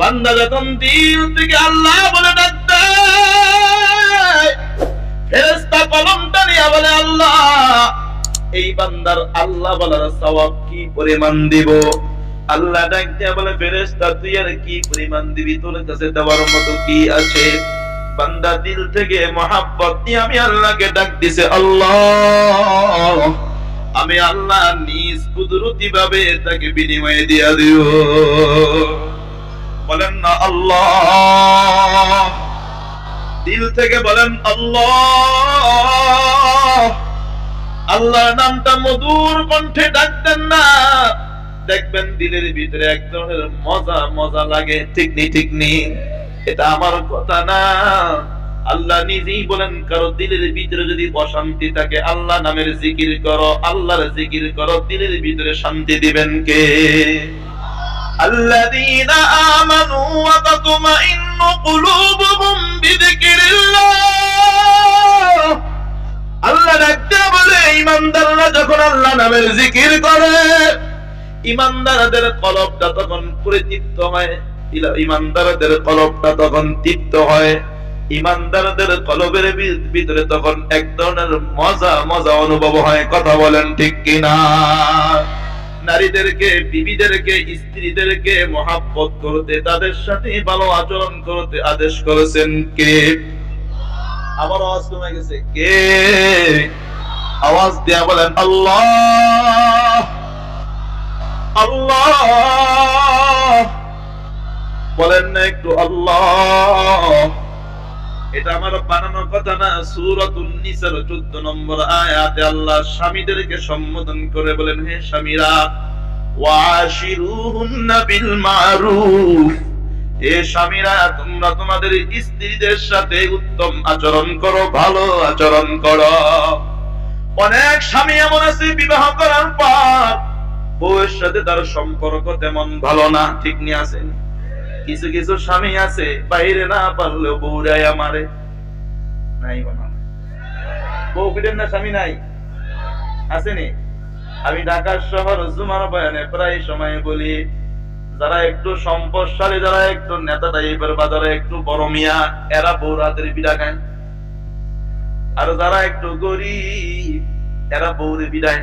বান্দা যখন দিল থেকে আল্লাহ বলে ডাক দেয়, ফেরেশতা কলমটা নিয়ে বলে, আল্লাহ, এই বান্দার আল্লাহ বলার সওয়াব কি পরিমাণ দিব? আল্লাহ ডাক বলে, ফেরেশতা, তুই আর কি পরিমাণ দিবি? তোর কাছে দেওয়ার মতো কি আছে? বান্দা দিল থেকে মহাব্বত নিয়ে আমি আল্লাহকে ডাক দিছে, আল্লাহ, আমি আল্লাহ নিজ কুদরতি ভাবে তাকে বিনিময়ে দিয়া দিও আল্লাহ। দিল থেকে বলেন, আল্লাহ। নামটা মধুর কণ্ঠে ডাকতেন না। দেখবেন দিলের ভিতরে এক ধরনের মজা মজা লাগে। ঠিকনি ঠিকনি এটা আমার কথা না। আল্লাহ নিজেই বলেন, কারও দিলের ভিতরে যদি অশান্তি থাকে, আল্লাহ নামের জিকির করো। আল্লাহর জিকির করো, দিলের ভিতরে শান্তি দিবেন কে? আল্লাহ آمنوا وتطمئن قلوبهم بذكر الله আল্লাহ ডাকতে বলে ইমানদাররা যখন আল্লাহ নামের জিকির করে ইমানদারদের কলবটা তখন পরিতৃপ্ত হয় ইলা- ইমানদারদের কলবটা তখন তৃপ্ত হয় ইমানদারদের কলবের ভি- ভিতরে তখন এক ধরনের মজা মজা অনুভব হয় কথা বলেন ঠিক কিনা নারীদেরকে, বিবিদেরকে, স্ত্রীদেরকে মহাব্বত করতে, তাদের সাথে ভালো আচরণ করতে আদেশ করেছেন কে? আবার আওয়াজ কমে গেছে। কে? আওয়াজ দিয়া বলেন, আল্লাহ! আল্লাহ! বলেন না একটু, আল্লাহ! এটা আমার বানানো কথা না, সূরাতুন নিসার 14 নম্বর আয়াতে আল্লাহ স্বামীদেরকে সম্বোধন করে বলেন, হে স্বামীরা আচরণ করো, ভালো আচরণ করো। অনেক স্বামী এমন আছে, বিবাহ তার সম্পর্ক তেমন ভালো না, ঠিক নিয়ে আছেন কিছু কিছু স্বামী আছে, বাইরে না পারলেও বউরাই আমারে। নাই বউ পিটেন না, স্বামী নাই। আসেনি। আমি ঢাকার শহর জুমার বয়ানে প্রায় সময় বলি, যারা একটু সম্পদশালী, যারা একটু নেতা টাইপের, বা যারা একটু বড় মিয়া, এরা বউ রাতের বিড়া খায় আর যারা একটু গরিব, এরা বউরে বিদায়